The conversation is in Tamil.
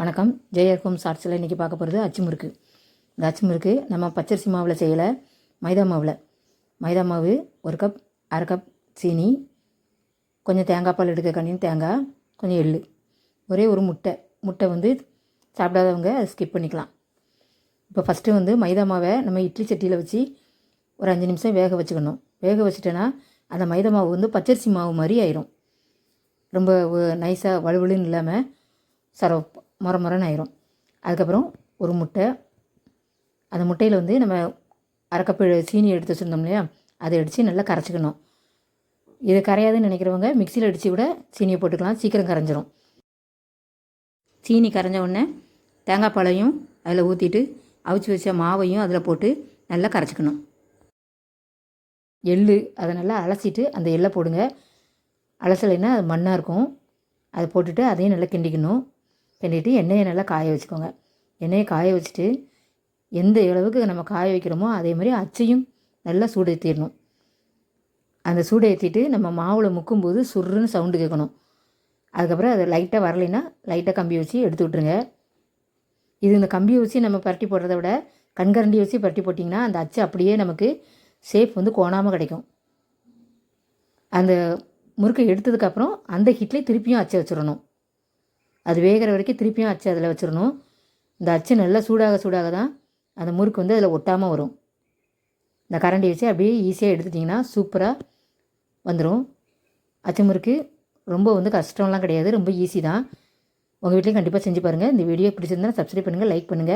வணக்கம். ஜெயர்கோம் ஷார்ட்ஸில் இன்றைக்கி பார்க்க போகிறது அச்சுமுறுக்கு. இந்த அச்சு முறுக்கு நம்ம பச்சரிசி மாவில் செய்யலை மைதா மாவில். மைதா மாவு ஒரு கப் அரை கப் சீனி கொஞ்சம் தேங்காய் பால் எடுக்க கண்ணின் தேங்காய் கொஞ்சம் எள்ளு. ஒரே ஒரு முட்டை. முட்டை வந்து சாப்பிடாதவங்க அதை ஸ்கிப் பண்ணிக்கலாம். இப்போ ஃபஸ்ட்டு வந்து மைதா மாவை நம்ம இட்லி சட்டியில் வச்சு ஒரு அஞ்சு நிமிஷம் வேக வச்சுக்கணும். வேக வச்சுட்டோன்னா அந்த மைதா மாவு வந்து பச்சரிசி மாவு மாதிரி ஆயிரும். ரொம்ப நைஸாக வலுவலுன்னு இல்லாமல் சர முற முறன்னு ஆயிரும். அதுக்கப்புறம் ஒரு முட்டை. அந்த முட்டையில் வந்து நம்ம அரைக்கப்பு சீனி எடுத்து வச்சுருந்தோம் இல்லையா? அதை அடித்து நல்லா கரைச்சிக்கணும். இது கரையாதுன்னு நினைக்கிறவங்க மிக்சியில் அடித்து கூட சீனியை போட்டுக்கலாம். சீக்கிரம் கரைஞ்சிரும். சீனி கரைஞ்ச உடனே தேங்காய் பாலையும் அதில் ஊற்றிட்டு அவிச்சு வச்ச மாவையும் அதில் போட்டு நல்லா கரைச்சிக்கணும். எள்ளு அதை நல்லா அலசிட்டு அந்த எள்ளை போடுங்க. அலசலைன்னா அது மண்ணாக இருக்கும். அதை போட்டுட்டு அதையும் நல்லா கிண்டிக்கணும். பண்ணிவிட்டு எண்ணெயை நல்லா காய வச்சுக்கோங்க. எண்ணெயை காய வச்சுட்டு எந்த அளவுக்கு நம்ம காய வைக்கிறோமோ அதே மாதிரி அச்சையும் நல்லா சூடு ஏற்றிடணும் அந்த சூடு ஏற்றிட்டு நம்ம மாவில் முக்கும்போது சுருன்னு சவுண்டு கேட்கணும். அதுக்கப்புறம் அது லைட்டாக வரலைன்னா லைட்டாக கம்பி வச்சு எடுத்து விட்ருங்க இது இந்த கம்பியை வச்சு நம்ம பரட்டி போடுறத விட கண்கரண்டி வச்சு பரட்டி போட்டிங்கன்னா அந்த அச்சு அப்படியே நமக்கு ஷேப் வந்து கோணாமல் கிடைக்கும். அந்த முறுக்கை எடுத்ததுக்கப்புறம் அந்த ஹிட்லேயே திருப்பியும் அச்சை வச்சிடணும். அது வேகிற வரைக்கும் திருப்பியும் அச்சு அதில் வச்சிடணும். இந்த அச்சு நல்லா சூடாக சூடாக தான் அந்த முறுக்கு வந்து அதில் ஒட்டாமல் வரும். இந்த கரண்டி வச்சு அப்படியே ஈஸியாக எடுத்துட்டிங்கன்னா சூப்பராக வந்துடும் அச்சு முறுக்கு ரொம்ப வந்து கஷ்டம்லாம் கிடையாது ரொம்ப ஈஸி தான். உங்கள் வீட்லேயும் கண்டிப்பாக செஞ்சு பாருங்கள் இந்த வீடியோ பிடிச்சிருந்தா சப்ஸ்கிரைப் பண்ணுங்கள் லைக் பண்ணுங்கள்